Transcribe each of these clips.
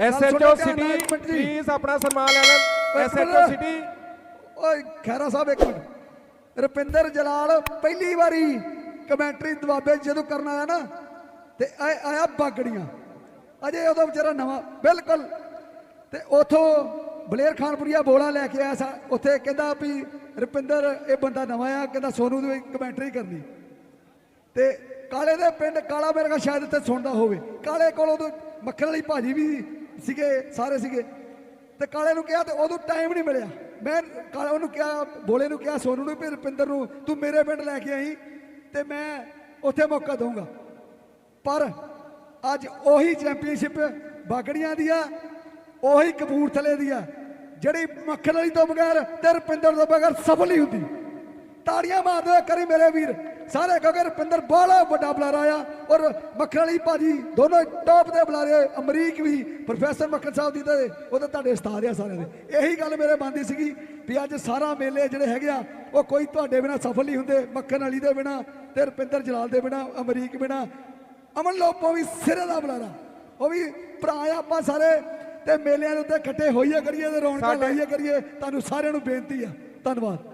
SHO city please ਆਪਣਾ ਸਨਮਾਨ ਲੈ ਲੈਣ। ਐਸਐਚਓ ਸਿਟੀ ਓਏ ਖੈਰਾ ਸਾਹਿਬ ਇੱਕ ਮਿੰਟ। ਰੁਪਿੰਦਰ ਜਲਾਲ ਪਹਿਲੀ ਵਾਰੀ ਕਮੈਂਟਰੀ ਦਬਾਬੇ 'ਚ ਜਦੋਂ ਕਰਨ ਆਇਆ ਨਾ ਤੇ ਆਇਆ ਬਾਗੜੀਆਂ। ਅਜੇ ਉਹਦਾ ਵਿਚਾਰਾ ਨਵਾਂ ਬਿਲਕੁਲ। ਤੇ ਉਥੋਂ ਬਲੇਰ ਖਾਨਪੁਰੀਆ ਬੋਲਾ ਲੈ ਕੇ ਆਇਆ ਸਾ ਉੱਥੇ ਕਹਿੰਦਾ ਵੀ ਰੁਪਿੰਦਰ ਇਹ ਬੰਦਾ ਨਵਾਂ ਆ ਕਹਿੰਦਾ ਸੋਨੂ ਦੀ ਕਮੈਂਟਰੀ ਕਰਨੀ। ਤੇ ਕਾਲੇ ਦੇ ਪਿੰਡ ਕਾਲਾ ਮੇਰੇ ਕੋਲ ਸ਼ਾਇਦ ਇੱਥੇ ਸੁਣਦਾ ਹੋਵੇ। ਕਾਲੇ ਕੋਲ ਮੱਖਣ ਵਾਲੀ ਭਾਜੀ ਵੀ ਸੀਗੇ, ਸਾਰੇ ਸੀਗੇ। ਤੇ ਕਾਲੇ ਨੂੰ ਕਿਹਾ ਤੇ ਉਦੋਂ ਟਾਈਮ ਨਹੀਂ ਮਿਲਿਆ। ਮੈਂ ਕਾਲੇ ਉਹਨੂੰ ਕਿਹਾ ਬੋਲੇ ਨੂੰ ਕਿਹਾ, ਸੋਨੂ ਨੂੰ ਵੀ ਰੁਪਿੰਦਰ ਨੂੰ, ਤੂੰ ਮੇਰੇ ਪਿੰਡ ਲੈ ਕੇ ਆਈ ਤੇ ਮੈਂ ਉੱਥੇ ਮੌਕਾ ਦਊਂਗਾ। ਪਰ ਅੱਜ ਉਹੀ ਚੈਂਪੀਅਨਸ਼ਿਪ ਬਾਗੜੀਆਂ ਦੀ ਆ, ਉਹੀ ਕਪੂਰਥਲੇ ਦੀ ਆ, ਜਿਹੜੀ ਮੱਖਣ ਵਾਲੀ ਤੋਂ ਬਗੈਰ ਤੇ ਰੁਪਿੰਦਰ ਤੋਂ ਬਗੈਰ ਸਫਲ ਨਹੀਂ ਹੁੰਦੀ। ਤਾੜੀਆਂ ਮਾਰਦੇ ਹੋਏ ਕਰੀ ਮੇਰੇ ਵੀਰ। ਸਾਰੇ ਕਹੋਗੇ ਰੁਪਿੰਦਰ ਬਾਹਲਾ ਵੱਡਾ ਬੁਲਾਰਾ ਆ ਔਰ ਮੱਖਣ ਵਾਲੀ ਭਾਜੀ ਦੋਨੋਂ ਟੌਪ ਦੇ ਬੁਲਾਰੇ ਅਮਰੀਕ ਵੀ ਪ੍ਰੋਫੈਸਰ ਮੱਖਣ ਸਾਹਿਬ ਦੀ ਤੇ ਉਹਦੇ ਤੁਹਾਡੇ ਉਸਤਾਦ ਆ ਸਾਰਿਆਂ ਦੇ। ਇਹੀ ਗੱਲ ਮੇਰੇ ਮਨ ਦੀ ਸੀਗੀ ਵੀ ਅੱਜ ਸਾਰਾ ਮੇਲੇ ਜਿਹੜੇ ਹੈਗੇ ਆ ਉਹ ਕੋਈ ਤੁਹਾਡੇ ਬਿਨਾ ਸਫਲ ਨਹੀਂ ਹੁੰਦੇ ਮੱਖਣ ਵਾਲੀ ਦੇ ਬਿਨਾ ਤੇ ਰੁਪਿੰਦਰ ਜਲਾਲ ਦੇ ਬਿਨਾ ਅਮਰੀਕ ਬਿਨਾ। ਅਮਨ ਲੋਪੋ ਵੀ ਸਿਰੇ ਦਾ ਬੁਲਾਰਾ। ਉਹ ਵੀ ਭਰਾ ਆ ਆਪਾਂ ਸਾਰੇ ਤੇ ਮੇਲਿਆਂ ਦੇ ਉੱਤੇ ਇਕੱਠੇ ਹੋਈਏ ਕਰੀਏ ਤੇ ਰੌਣਕਾਂ ਲਾਈਏ ਕਰੀਏ ਤੁਹਾਨੂੰ ਸਾਰਿਆਂ ਨੂੰ ਬੇਨਤੀ ਆ। ਧੰਨਵਾਦ।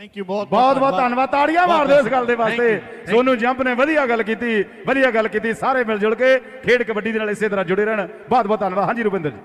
ਥੈਂਕ ਯੂ ਬਹੁਤ ਬਹੁਤ ਬਹੁਤ ਧੰਨਵਾਦ। ਤਾੜੀਆਂ ਮਾਰ ਦਿਓ ਇਸ ਗੱਲ ਦੇ ਵਾਸਤੇ. ਸੋਨੂ ਜੰਪ ਨੇ ਵਧੀਆ ਗੱਲ ਕੀਤੀ ਵਧੀਆ ਗੱਲ ਕੀਤੀ। ਸਾਰੇ ਮਿਲ ਜੁਲ ਕੇ ਖੇਡ ਕਬੱਡੀ ਦੇ ਨਾਲ ਇਸੇ ਤਰ੍ਹਾਂ ਜੁੜੇ ਰਹਿਣ। ਬਹੁਤ ਬਹੁਤ ਧੰਨਵਾਦ। ਹਾਂਜੀ ਰੁਪਿੰਦਰ ਜੀ।